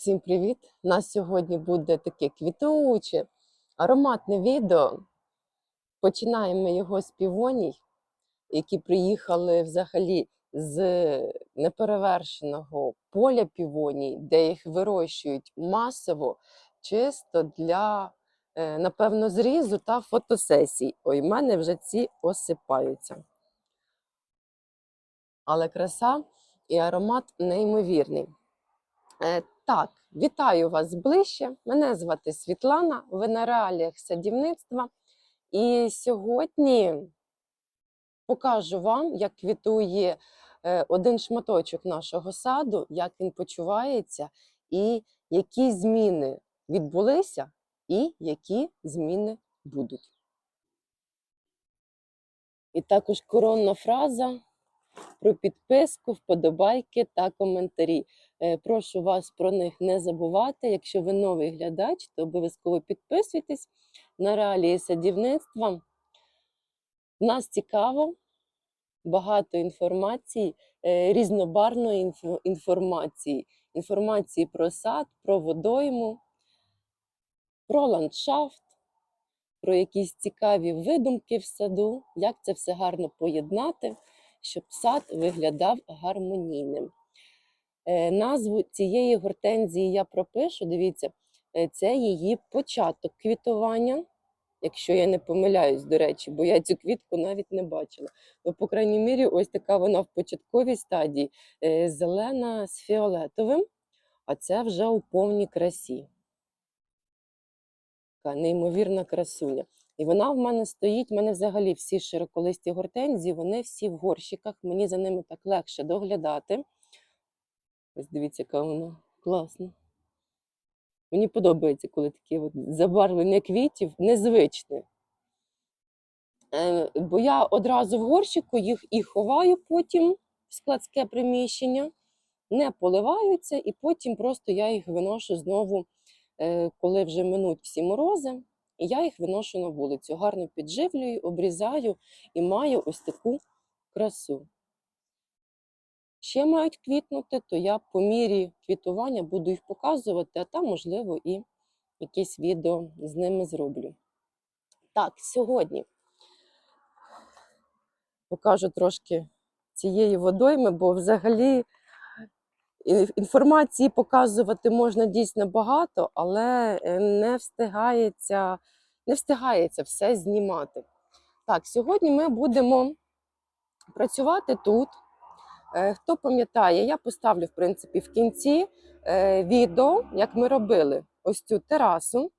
Всім привіт! У нас сьогодні буде таке квітуче, ароматне відео. Починаємо його з півоній, які приїхали взагалі з неперевершеного поля півоній, де їх вирощують масово, чисто для, е, напевно, зрізу та фотосесій. Ой, в мене вже ці осипаються. Але краса і аромат неймовірний. Так, вітаю вас ближче. Мене звати Світлана, ви на реаліях садівництва. І сьогодні покажу вам, як квітує е, один шматочок нашого саду, як він почувається, і які зміни відбулися, і які зміни будуть. І також коронна фраза про підписку, вподобайки та коментарі. Е, Прошу вас про них не забувати. Якщо ви новий глядач, то обов'язково підписуйтесь на реалії садівництва. Нас цікаво, багато інформації, е, різнобарної інформації, інформації про сад, про водойму, про ландшафт, про якісь цікаві видумки в саду, як це все гарно поєднати, щоб сад виглядав гармонійним. Е, Назву цієї гортензії я пропишу. Дивіться, е, це її початок квітування. Якщо я не помиляюсь, до речі, бо я цю квітку навіть не бачила. Ну, по крайній мірі, ось така вона в початковій стадії, е, зелена з фіолетовим, а це вже у повній красі. Така неймовірна красуня. І вона в мене стоїть. в мене взагалі всі широколисті гортензії, вони всі в горщиках. Мені за ними так легше доглядати. Ось дивіться, яка вона класна. Мені подобається, коли таке от забарвлення квітів незвичне. Е, бо я одразу в горщику їх і ховаю потім в складське приміщення, не поливаються, і потім просто я їх виношу знову, е, коли вже минуть всі морози, і я їх виношу на вулицю. Гарно підживлюю, обрізаю і маю ось таку красу. Ще мають квітнути, то я по мірі квітування буду їх показувати, а там, можливо, і якесь відео з ними зроблю. Так, сьогодні покажу трошки цієї водойми, бо взагалі інформації показувати можна дійсно багато, але е, не встигається, не встигається все знімати. Так, сьогодні ми будемо працювати тут. Е, Хто пам'ятає, я поставлю в принципі в кінці е, відео, як ми робили ось цю терасу.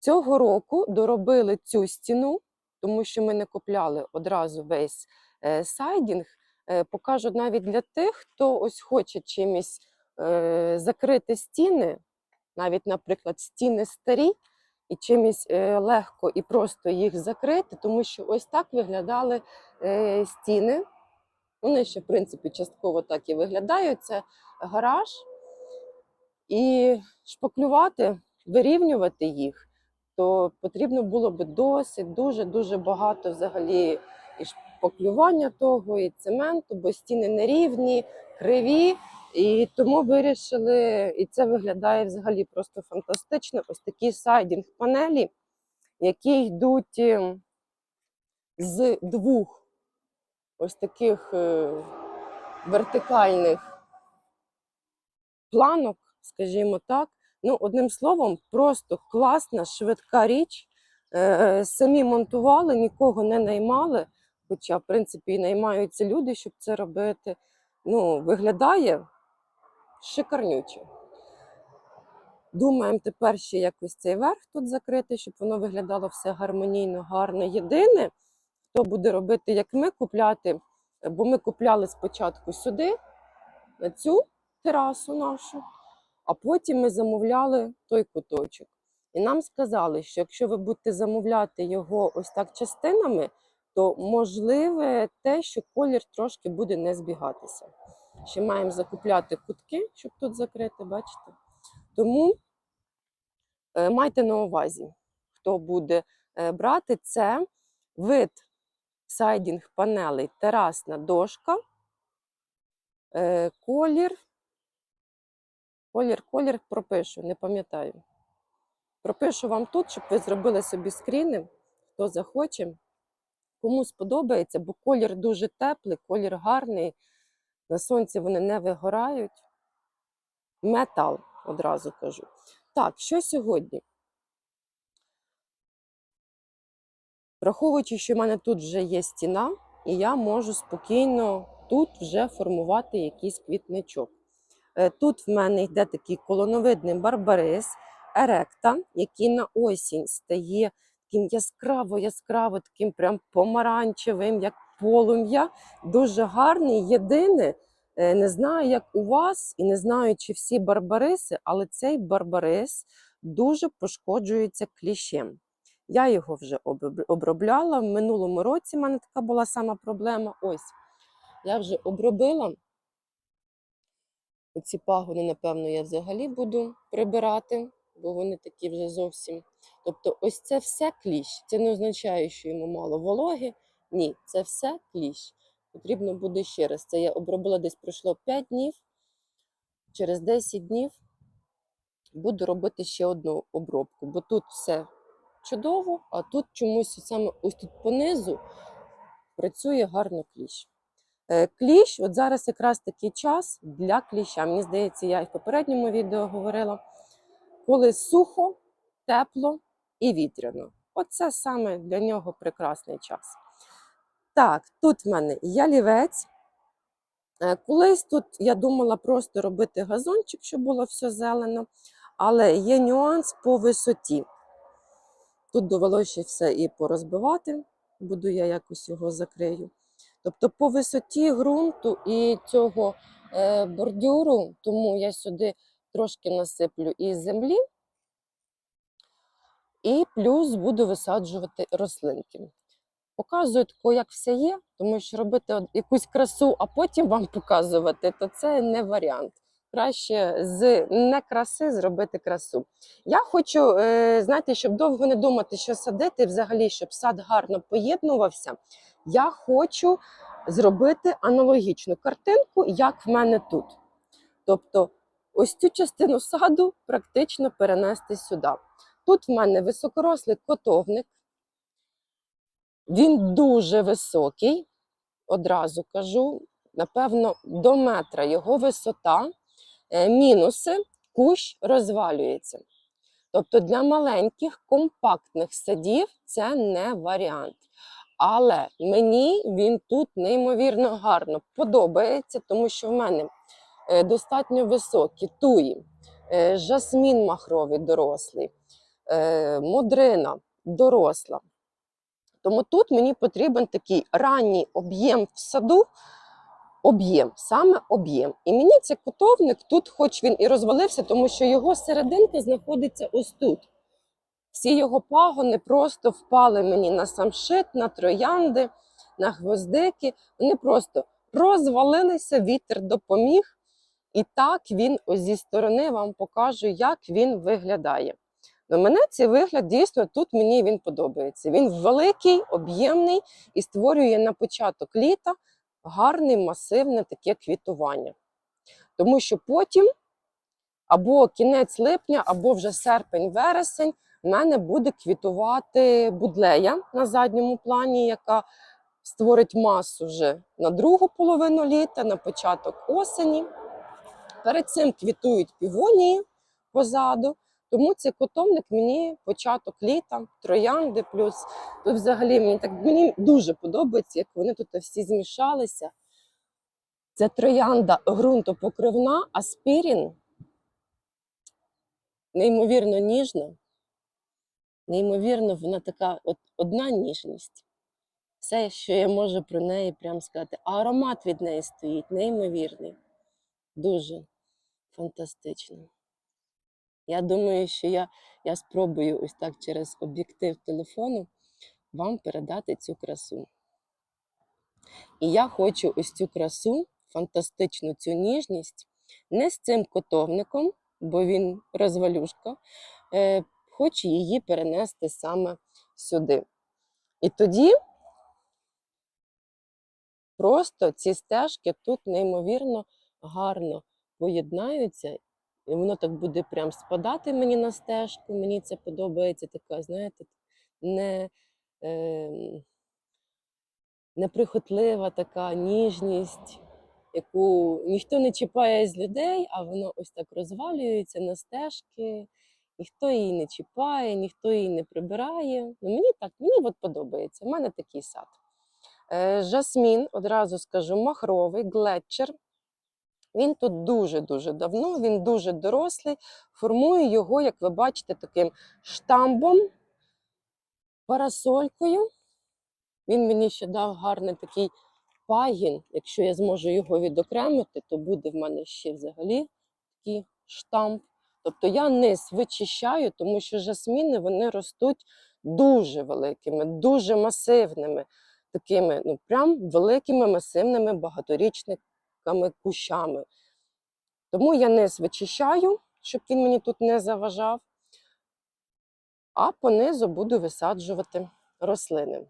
Цього року доробили цю стіну, тому що ми не купляли одразу весь е, сайдінг. Покажу навіть для тих, хто ось хоче чимось закрити стіни, навіть, наприклад, стіни старі, і чимось е, легко і просто їх закрити, тому що ось так виглядали е, стіни. Вони ще, в принципі, частково так і виглядають. Це гараж. І шпаклювати, вирівнювати їх, то потрібно було би досить дуже-дуже багато взагалі і шпаклювання того, і цементу, бо стіни нерівні, криві. І тому вирішили, і це виглядає взагалі просто фантастично. Ось такі сайдінг-панелі, які йдуть е, з двох ось таких е, вертикальних планок, скажімо так. Ну, одним словом, просто класна, швидка річ. Е, Самі монтували, нікого не наймали, хоча, в принципі, і наймаються люди, щоб це робити. Ну, виглядає шикарнюче. Думаємо тепер ще якось цей верх тут закрити, щоб воно виглядало все гармонійно, гарно. Єдине, хто буде робити, як ми купляти, бо ми купляли спочатку сюди, на цю терасу нашу, а потім ми замовляли той куточок. І нам сказали, що якщо ви будете замовляти його ось так частинами, то можливе те, що колір трошки буде не збігатися. Ще маємо закупляти кутки, щоб тут закрити, бачите? Тому е, майте на увазі, хто буде е, брати, це вид сайдінг панелей терасна дошка, е, колір Колір, колір пропишу, не пам'ятаю. Пропишу вам тут, щоб ви зробили собі скріни, хто захоче. Кому сподобається, бо колір дуже теплий, колір гарний. На сонці вони не вигорають. Метал, одразу кажу. Так, що сьогодні? Враховуючи, що в мене тут вже є стіна, і я можу спокійно тут вже формувати якийсь квітничок. Е, Тут в мене йде такий колоновидний барбарис, еректа, який на осінь стає таким яскраво-яскраво, таким прям помаранчевим, як полум'я. Дуже гарний. Єдине, е, не знаю, як у вас, і не знаю, чи всі барбариси, але цей барбарис дуже пошкоджується кліщем. Я його вже обробляла. В минулому році в мене така була сама проблема. Ось, я вже обробила. Ці пагони, напевно, я взагалі буду прибирати, бо вони такі вже зовсім. Тобто, ось це все кліщ. Це не означає, що йому мало вологи. Ні, це все кліщ. Потрібно буде ще раз. Це я обробила десь пройшло 5 днів. Через 10 днів буду робити ще одну обробку, бо тут все чудово, а тут чомусь саме ось тут понизу працює гарно кліщ. Е, Кліщ, от зараз якраз такий час для кліща. Мені здається, я і в попередньому відео говорила, коли сухо, тепло і вітряно. Оце саме для нього прекрасний час. Так, тут в мене ялівець. Е, Колись тут я думала просто робити газончик, щоб було все зелено, але є нюанс по висоті. Тут довелося все і порозбивати, буду я якось його закрию. Тобто по висоті ґрунту і цього е, бордюру, тому я сюди трошки насиплю і землі, і плюс буду висаджувати рослинки. Показую тако, як все є, тому що робити якусь красу, а потім вам показувати, то це не варіант. Краще з некраси зробити красу. Я хочу, е, знаєте, щоб довго не думати, що садити, взагалі, щоб сад гарно поєднувався. Я хочу зробити аналогічну картинку, як в мене тут. Тобто, ось цю частину саду практично перенести сюди. Тут в мене високорослий котовник. Він дуже високий, одразу кажу, напевно, до метра його висота. Е, Мінуси кущ розвалюється. Тобто для маленьких компактних садів це не варіант. Але мені він тут неймовірно гарно подобається, тому що в мене е, достатньо високі туї, е, жасмін махровий дорослий, модрина доросла. Тому тут мені потрібен такий ранній об'єм в саду, об'єм, саме об'єм. І мені цей котовник тут, хоч він і розвалився, тому що його серединка знаходиться ось тут. Всі його пагони просто впали мені на самшит, на троянди, на гвоздики. Вони просто розвалилися, вітер допоміг. І так він зі сторони вам покажу, як він виглядає. Ну, мене цей вигляд дійсно тут мені він подобається. Він великий, об'ємний і створює на початок літа гарне масивне таке квітування. Тому що потім або кінець липня, або вже серпень-вересень в мене буде квітувати будлея на задньому плані, яка створить масу вже на другу половину літа, на початок осені. Перед цим квітують півонії позаду. Тому цей котовник мені початок літа, троянди, плюс тут взагалі мені так мені дуже подобається, як вони тут всі змішалися. Це троянда ґрунтопокривна, а спірін неймовірно ніжна, неймовірно, вона така от одна ніжність. Все, що я можу про неї прям сказати. А аромат від неї стоїть неймовірний. Дуже фантастично. Я думаю, що я, я спробую ось так через об'єктив телефону вам передати цю красу. І я хочу ось цю красу, фантастичну цю ніжність, не з цим котовником, бо він розвалюшка, е, хочу її перенести саме сюди. І тоді просто ці стежки тут неймовірно гарно поєднаються І воно так буде прям спадати мені на стежку. Мені це подобається така, знаєте, не, е, неприхотлива така ніжність, яку ніхто не чіпає з людей, а воно ось так розвалюється на стежки. Ніхто її не чіпає, ніхто її не прибирає. Ну, мені так, мені от подобається. У мене такий сад. Е, жасмін, одразу скажу, махровий, глетчер. Він тут дуже-дуже давно, він дуже дорослий. Формую його, як ви бачите, таким штамбом, парасолькою. Він мені ще дав гарний такий пагін. Якщо я зможу його відокремити, то буде в мене ще взагалі такий штамп. Тобто я низ вичищаю, тому що жасміни вони ростуть дуже великими, дуже масивними, такими, ну прям великими масивними багаторічниками кущами. Тому я низ вичищаю, щоб він мені тут не заважав, а понизу буду висаджувати рослини.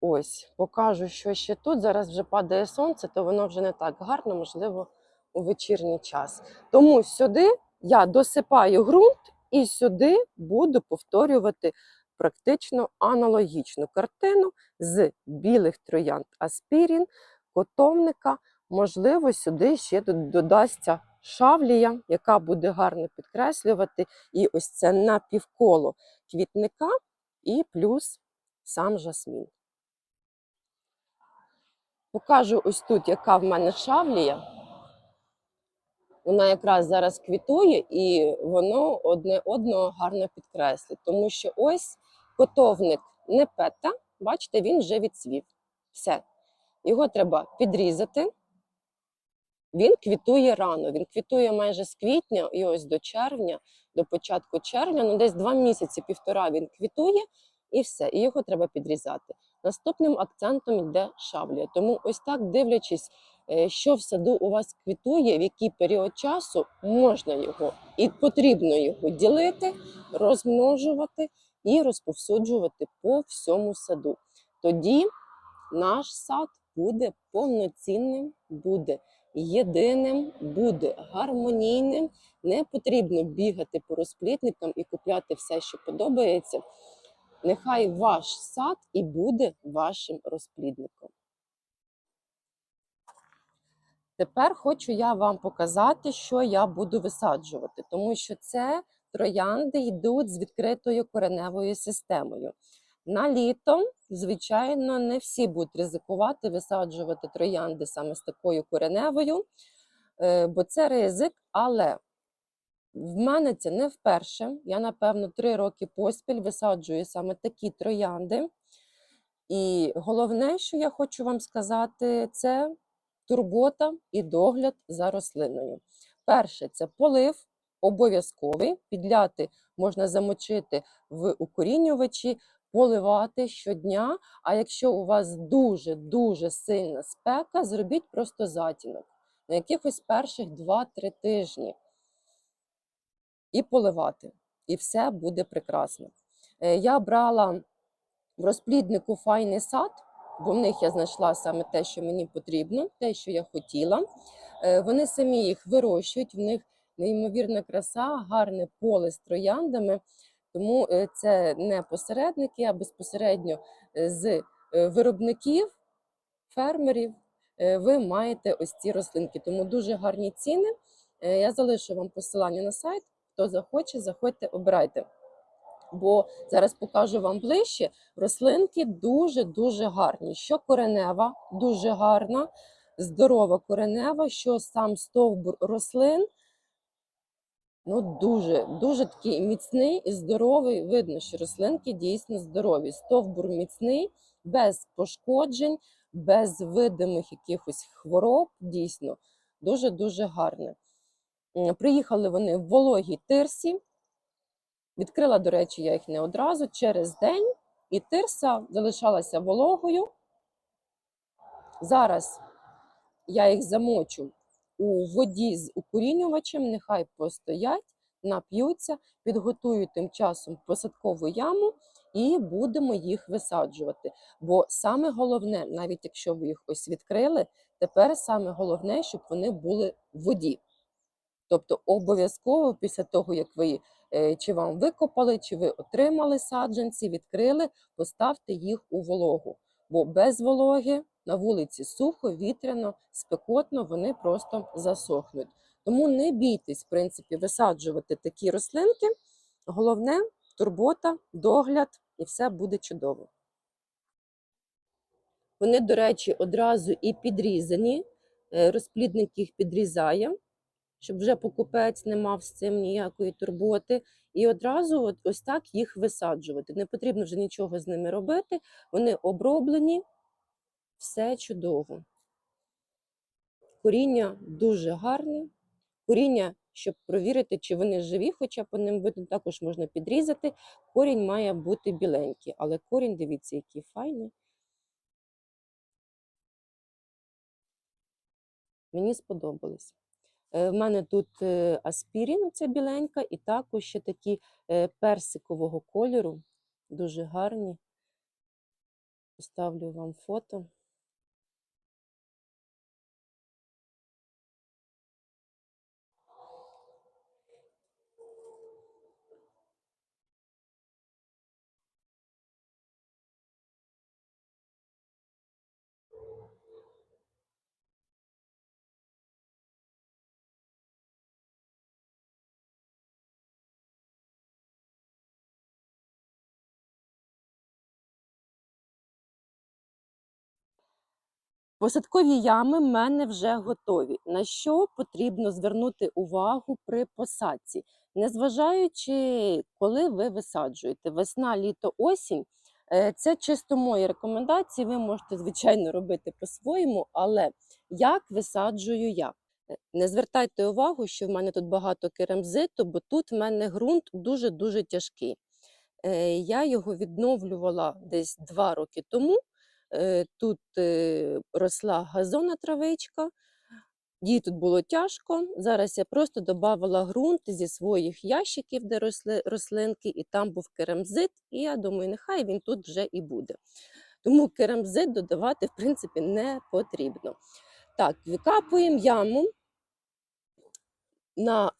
Ось, покажу, що ще тут. Зараз вже падає сонце, то воно вже не так гарно, можливо, у вечірній час. Тому сюди я досипаю ґрунт і сюди буду повторювати практично аналогічну картину з білих троянд аспірін, котовника. Можливо, сюди ще додасться шавлія, яка буде гарно підкреслювати і ось це напівколо квітника, і плюс сам жасмін. Покажу ось тут, яка в мене шавлія. Вона якраз зараз квітує, і воно одне одного гарно підкреслить. Тому що ось котовник не пета, бачите, він вже відцвів. Все. Його треба підрізати. Він квітує рано. Він квітує майже з квітня і ось до червня, до початку червня, ну десь два місяці, півтора він квітує і все. І його треба підрізати. Наступним акцентом йде шавлія. Тому ось так дивлячись, е, що в саду у вас квітує, в який період часу можна його і потрібно його ділити, розмножувати і розповсюджувати по всьому саду. Тоді наш сад буде повноцінним, буде єдиним, буде гармонійним. Не потрібно бігати по розплітникам і купляти все, що подобається. Нехай ваш сад і буде вашим розплідником. Тепер хочу я вам показати, що я буду висаджувати, тому що це троянди йдуть з відкритою кореневою системою. На літо, звичайно, не всі будуть ризикувати висаджувати троянди саме з такою кореневою, е, бо це ризик, але в мене це не вперше. Я, напевно, три роки поспіль висаджую саме такі троянди. І головне, що я хочу вам сказати, це турбота і догляд за рослиною. Перше, це полив обов'язковий. Підляти можна замочити в укорінювачі, поливати щодня. А якщо у вас дуже-дуже сильна спека, зробіть просто затінок на якихось перших 2-3 тижні і поливати. І все буде прекрасно. Е, Я брала в розпліднику файний сад, бо в них я знайшла саме те, що мені потрібно, те, що я хотіла. Е, Вони самі їх вирощують, в них неймовірна краса, гарне поле з трояндами. Тому е, це не посередники, а безпосередньо е, з е, виробників, фермерів. Ви маєте ось ці рослинки. Тому дуже гарні ціни. Я залишу вам посилання на сайт. Хто захоче, заходьте, обирайте. Бо зараз покажу вам ближче. Рослинки дуже-дуже гарні. Що коренева, дуже гарна, здорова коренева, що сам стовбур рослин. Ну, дуже, дуже такий міцний і здоровий. Видно, що рослинки дійсно здорові. Стовбур міцний, без пошкоджень, без видимих якихось хвороб. Дійсно, дуже-дуже гарне. Приїхали вони в вологій тирсі. Відкрила, до речі, я їх не одразу через день, і тирса залишалася вологою. Зараз я їх замочу у воді з укорінювачем, нехай постоять, нап'ються, підготую тим часом посадкову яму і будемо їх висаджувати. Бо саме головне, навіть якщо ви їх ось відкрили, тепер саме головне, щоб вони були в воді. Тобто обов'язково після того, як ви е, чи вам викопали, чи ви отримали саджанці, відкрили, поставте їх у вологу. Бо без вологи на вулиці сухо, вітряно, спекотно, вони просто засохнуть. Тому не бійтесь, в принципі, висаджувати такі рослинки. Головне турбота, догляд, і все буде чудово. Вони, до речі, одразу і підрізані. Е, Розплідник їх підрізає, щоб вже покупець не мав з цим ніякої турботи. І одразу от, ось так їх висаджувати. Не потрібно вже нічого з ними робити. Вони оброблені, все чудово. Коріння дуже гарне. Коріння, щоб провірити, чи вони живі, хоча по ним видно, також можна підрізати. Корінь має бути біленький, але корінь, дивіться, який файний. Мені сподобалось. Е, В мене тут е, аспірін, це біленька, і також ще такі е, персикового кольору, дуже гарні. Поставлю вам фото. Посадкові ями в мене вже готові. На що потрібно звернути увагу при посадці? Незважаючи, коли ви висаджуєте весна, літо, осінь. е, Це чисто мої рекомендації. Ви можете, звичайно, робити по-своєму, але як висаджую я? Е, Не звертайте увагу, що в мене тут багато керамзиту, бо тут в мене ґрунт дуже-дуже тяжкий. Е, Я його відновлювала десь два роки тому. Е, Тут е, росла газонна травичка, їй тут було тяжко. Зараз я просто додавала ґрунт зі своїх ящиків, де росли рослинки, і там був керамзит, і я думаю, нехай він тут вже і буде. Тому керамзит додавати, в принципі, не потрібно. Так, викапуємо яму на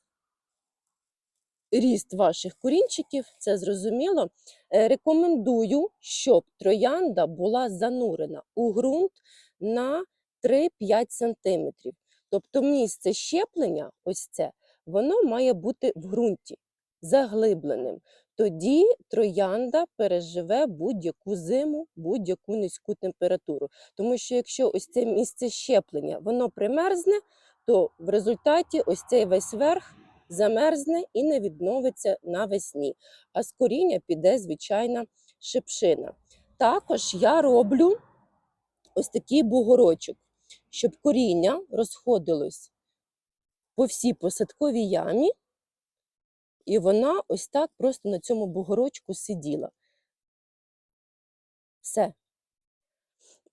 ріст ваших корінчиків, це зрозуміло. Е, Рекомендую, щоб троянда була занурена у ґрунт на 3-5 см. Тобто місце щеплення, ось це, воно має бути в ґрунті, заглибленим. Тоді троянда переживе будь-яку зиму, будь-яку низьку температуру. Тому що якщо ось це місце щеплення воно примерзне, то в результаті ось цей весь верх замерзне і не відновиться навесні. А з коріння піде звичайна шипшина. Також я роблю ось такий бугорочок, щоб коріння розходилось по всій посадковій ямі, і вона ось так просто на цьому бугорочку сиділа. Все.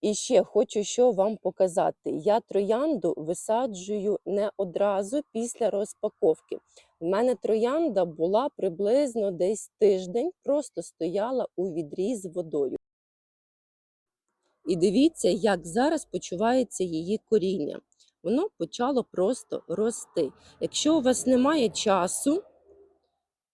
І ще хочу що вам показати. Я троянду висаджую не одразу після розпаковки. У мене троянда була приблизно десь тиждень, просто стояла у відрі з водою. І дивіться, як зараз почувається її коріння. Воно почало просто рости. Якщо у вас немає часу,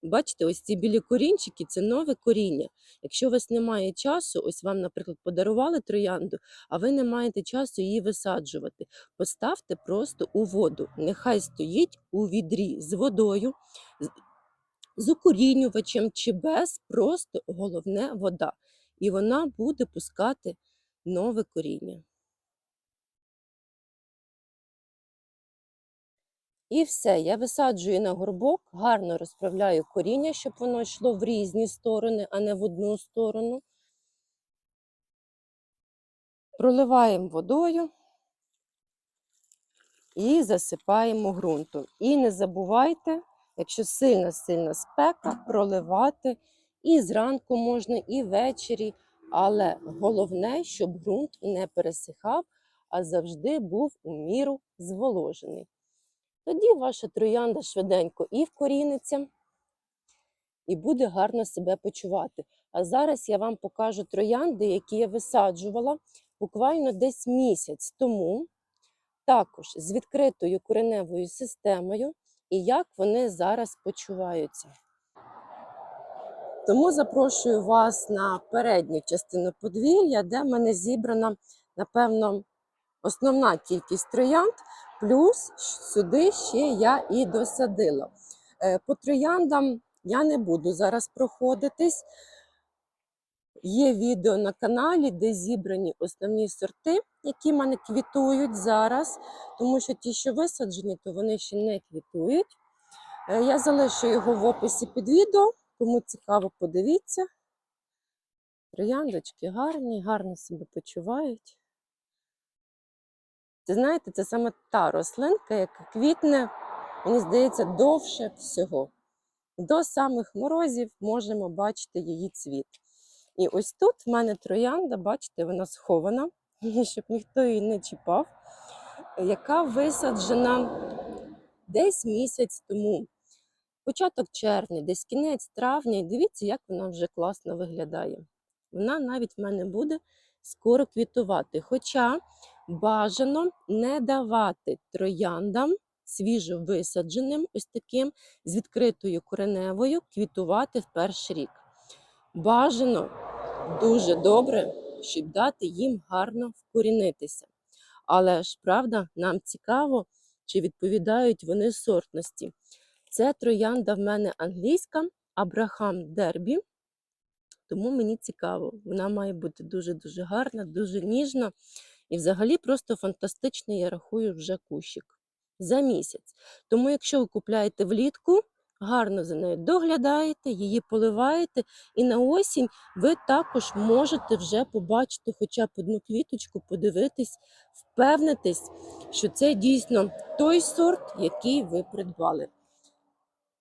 бачите, ось ці білі корінчики це нове коріння. Якщо у вас немає часу, ось вам, наприклад, подарували троянду, а ви не маєте часу її висаджувати, поставте просто у воду. Нехай стоїть у відрі з водою, з- укорінювачем чи без, просто головне вода. І вона буде пускати нове коріння. І все, я висаджую на горбок, гарно розправляю коріння, щоб воно йшло в різні сторони, а не в одну сторону. Проливаємо водою і засипаємо ґрунтом. І не забувайте, якщо сильна-сильна спека, проливати і зранку можна, і ввечері. Але головне, щоб ґрунт не пересихав, а завжди був у міру зволожений. Тоді ваша троянда швиденько і вкоріниться, і буде гарно себе почувати. А зараз я вам покажу троянди, які я висаджувала буквально десь місяць тому, також з відкритою кореневою системою. і як вони зараз почуваються. Тому запрошую вас на передню частину подвір'я, де в мене зібрана, напевно, основна кількість троянд, плюс сюди ще я і досадила. Е, По трояндам я не буду зараз проходитись. Є відео на каналі, де зібрані основні сорти, які в мене квітують зараз, тому що ті, що висаджені, то вони ще не квітують. Е, Я залишу його в описі під відео, кому цікаво, подивіться. Трояндочки гарні, гарно себе почувають. Ти знаєте, це саме та рослинка, яка квітне, мені здається, довше всього. До самих морозів можемо бачити її цвіт. І ось тут в мене троянда, бачите, вона схована, щоб ніхто її не чіпав, яка висаджена десь місяць тому. Початок червня, десь кінець травня, і дивіться, як вона вже класно виглядає. Вона навіть в мене буде скоро квітувати. Хоча бажано не давати трояндам свіжо висадженим, ось таким з відкритою кореневою, квітувати в перший рік. Бажано дуже добре, щоб дати їм гарно вкорінитися. Але ж правда, нам цікаво, чи відповідають вони сортності. Це троянда в мене англійська, Абрахам Дербі. Тому мені цікаво. Вона має бути дуже-дуже гарна, дуже ніжна. І взагалі просто фантастичний, я рахую, вже кущик за місяць. Тому, якщо ви купляєте влітку, гарно за нею доглядаєте, її поливаєте, і на осінь ви також можете вже побачити хоча б одну квіточку, подивитись, впевнитись, що це дійсно той сорт, який ви придбали.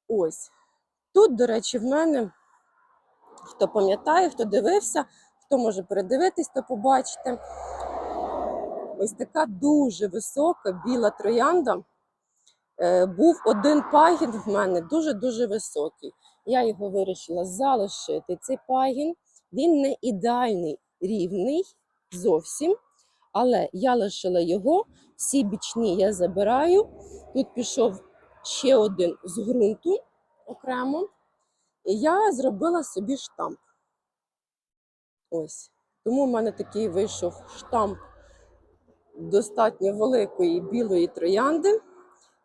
Ось. Тут, до речі, в мене, хто пам'ятає, хто дивився, хто може передивитись, то побачите. Ось така дуже висока біла троянда. Е, Був один пагін в мене дуже-дуже високий. Я його вирішила залишити. Цей пагін, він не ідеальний, рівний зовсім. Але я лишила його, всі бічні я забираю. Тут пішов ще один з ґрунту окремо. І я зробила собі штамп. Ось. Тому в мене такий вийшов штамп достатньо великої білої троянди.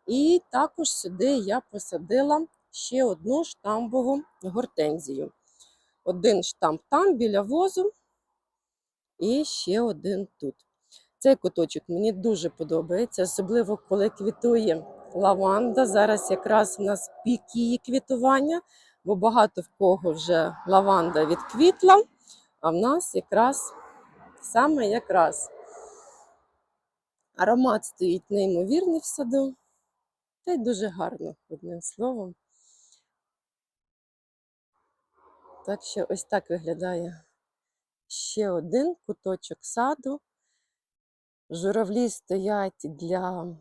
І також сюди я посадила ще одну штамбову гортензію. Один штамп там біля возу, і ще один тут. Цей куточок мені дуже подобається, особливо коли квітує лаванда. Зараз якраз у нас пік її квітування, бо багато в кого вже лаванда відквітла, а в нас якраз саме якраз аромат стоїть неймовірний в саду. Та й дуже гарно, одним словом. Так що ось так виглядає ще один куточок саду. Журавлі стоять для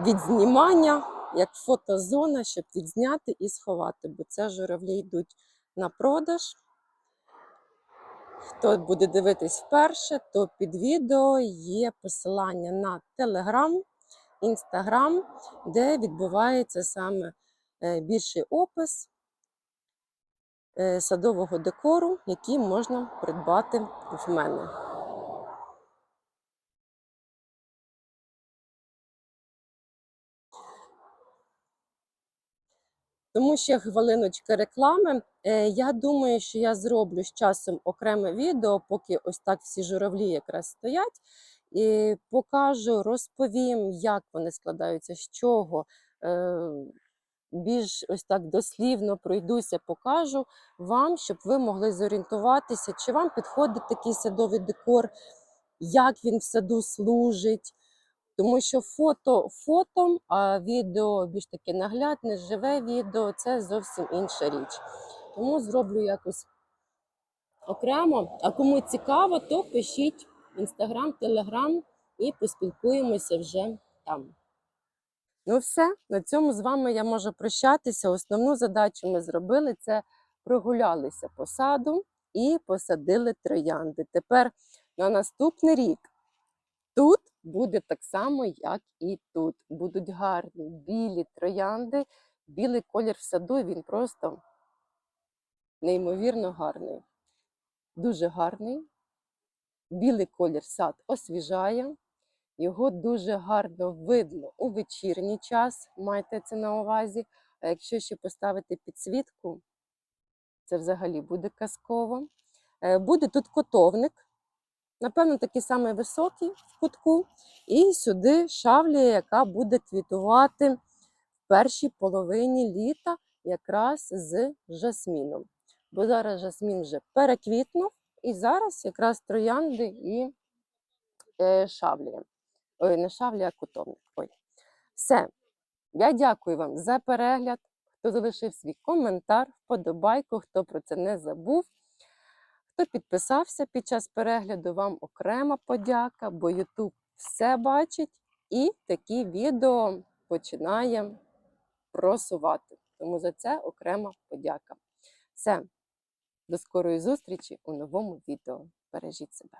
відзнімання, як фотозона, щоб відзняти і сховати, бо це журавлі йдуть на продаж. Хто буде дивитись вперше, то під відео є посилання на Телеграм, Інстаграм, де відбувається саме е, більший опис е, садового декору, який можна придбати в мене. Тому ще хвилиночка реклами. Е, Я думаю, що я зроблю з часом окреме відео, поки ось так всі журавлі якраз стоять. І покажу, розповім, як вони складаються, з чого. Е, Більш ось так дослівно пройдуся, покажу вам, щоб ви могли зорієнтуватися, чи вам підходить такий садовий декор, як він в саду служить. Тому що фото фотом, а відео більш таке наглядне, живе відео це зовсім інша річ. Тому зроблю якось окремо. А кому цікаво, то пишіть інстаграм, телеграм і поспілкуємося вже там. Ну, все, на цьому з вами я можу прощатися. Основну задачу ми зробили це прогулялися по саду і посадили троянди. Тепер на наступний рік буде так само, як і тут. Будуть гарні білі троянди, білий колір в саду, він просто неймовірно гарний. Дуже гарний. Білий колір сад освіжає. Його дуже гарно видно у вечірній час, майте це на увазі. А якщо ще поставити підсвітку, це взагалі буде казково. Е, Буде тут котовник, напевно, такий самий високий в кутку. І сюди шавлія, яка буде квітувати в першій половині літа, якраз з жасміном. Бо зараз жасмін вже переквітнув, і зараз якраз троянди і е, шавлія. Ой, не шавлія, а котовник. Ой. Все. Я дякую вам за перегляд. Хто залишив свій коментар, вподобайку, хто про це не забув. Хто підписався під час перегляду, вам окрема подяка, бо YouTube все бачить і такі відео починає просувати. Тому за це окрема подяка. Все, до скорої зустрічі у новому відео. Бережіть себе.